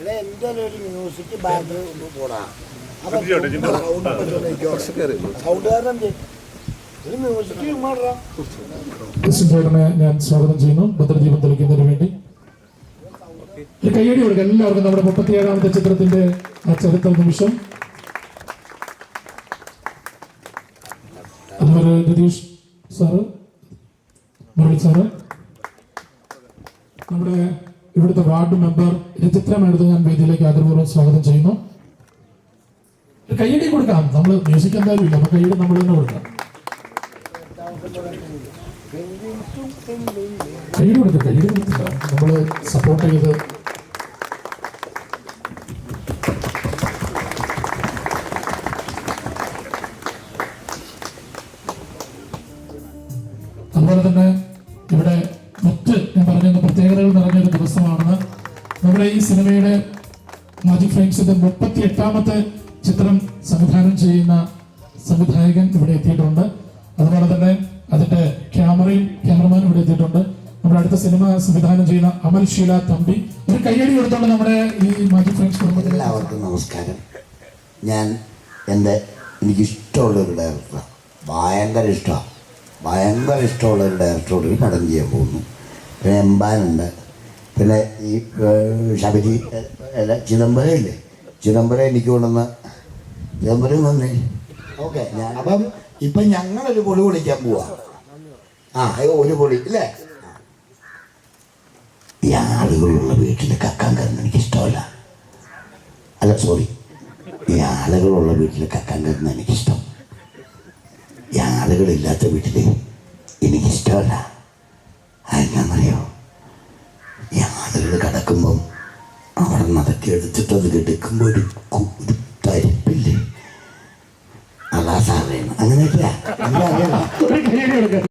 എടാ എന്തായാലും ഒരു മ്യൂസിക് ബാൻഡ് പോടാ. സൗണ്ട് കാരണം ഒരു മ്യൂസിക് മാറാ ക്രിസ്ത്യൻ ചേട്ടനെ ഞാൻ സ്വാഗതം ചെയ്യുന്നു. ഭദ്രദീപം തെളിക്കുന്നതിന് വേണ്ടി. ഒരു കയ്യടി കൊടുക്കുക എല്ലാവർക്കും നമ്മുടെ മുപ്പത്തിയേഴാമത്തെ ചിത്രത്തിന്റെ ആ ചരിത്ര നിമിഷം. അതുപോലെ രതീഷ് സാറ് മുരളി സാറ്. നമ്മുടെ ഇവിടുത്തെ വാർഡ് മെമ്പർ രചിത്ര മേഡത്തെ ഞാൻ വേദിയിലേക്ക് ആദരപൂർവം സ്വാഗതം ചെയ്യുന്നു. കൈയടി കൊടുക്കാം. നമ്മൾ മ്യൂസിക് എന്തായാലും ഇല്ല. അപ്പൊ കയ്യടി നമ്മൾ തന്നെ കൊടുക്കാം. കൈയടി കൊടുക്കുക കൈയടി കൊടുത്തില്ല നമ്മൾ സപ്പോർട്ട് ചെയ്ത് അതുപോലെ തന്നെ ഇവിടെ നമ്മുടെ ഈ സിനിമയുടെ മാജിക് ഫ്രെയിംസിന്റെ മുപ്പത്തി എട്ടാമത്തെ ചിത്രം സംവിധാനം ചെയ്യുന്ന സംവിധായകൻ ഇവിടെ എത്തിയിട്ടുണ്ട്. അതുപോലെ തന്നെ അതിന്റെ ക്യാമറയും ക്യാമറമാനും ഇവിടെ എത്തിയിട്ടുണ്ട്. നമ്മുടെ അടുത്ത സിനിമ സംവിധാനം ചെയ്യുന്ന അമൽ ഷീല തമ്പി. ഒരു കയ്യടി കൊടുത്തോണ്ട് നമ്മുടെ ഈ മാജിക് ഫ്രെയിംസ് കുടുംബത്തിൽ എല്ലാവർക്കും നമസ്കാരം. ഞാൻ എന്റെ എനിക്കിഷ്ടമുള്ള ഒരു ഡയറക്ടർ ഭയങ്കര ഇഷ്ടമാണ്. ഭയങ്കര ഇഷ്ടമുള്ള ഒരു ഡയറക്ടറോട് പടം ചെയ്യാൻ പോകുന്നു. പിന്നെ എമ്പാനുണ്ട്. പിന്നെ ഈ ശബരി അല്ല ചിദംബരം ഇല്ലേ ചിദംബരം എനിക്ക് കൊണ്ടുവന്ന ചിദംബരം വന്നേ. ഓക്കെ അപ്പം ഇപ്പം ഞങ്ങളൊരു പൊളി പൊളിക്കാൻ പോവാ. ആ ഒരു പൊളി ഇല്ലേ? ഈ ആളുകളുള്ള വീട്ടിൽ കക്കാൻ കയറുന്ന എനിക്ക് ഇഷ്ടമല്ല അല്ല സോറി ഈ ആളുകളുള്ള വീട്ടിൽ കക്കാൻ കയറുന്ന എനിക്കിഷ്ടം. ഈ ആളുകളില്ലാത്ത വീട്ടിൽ എനിക്കിഷ്ടമല്ല. ഞാൻ ഈ ആളുകൾ കിടക്കുമ്പം അവിടെ നടക്കി എടുത്തിട്ട് അത് കിടക്കുമ്പോൾ ഒരു ഒരു തരിപ്പില്ലേ അതാ സാറേ അങ്ങനെയൊക്കെയാ.